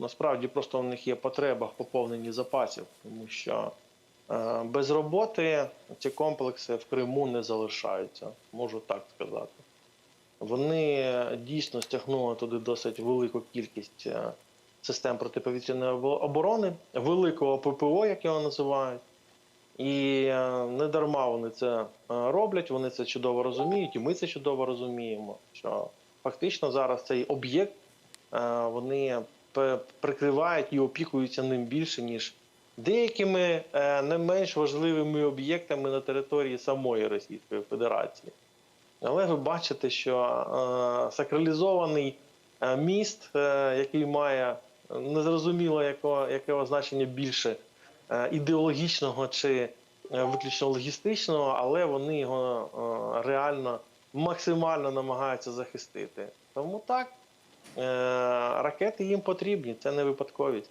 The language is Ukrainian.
Насправді просто в них є потреба в поповненні запасів, тому що е, без роботи ці комплекси в Криму не залишаються, можу так сказати. Вони дійсно стягнули туди досить велику кількість е, систем протиповітряної оборони, великого ППО, як його називають. І е, не дарма вони це роблять, вони це чудово розуміють, і ми це чудово розуміємо. Що фактично зараз цей об'єкт вони прикривають і опікуються ним більше, ніж деякими е, не менш важливими об'єктами на території самої Російської Федерації. Але ви бачите, що е, сакралізований е, міст, е, який має е, незрозуміло якого, значення більше е, ідеологічного чи е, виключно логістичного, але вони його е, реально максимально намагаються захистити. Тому так, е, ракети їм потрібні, це не випадковість.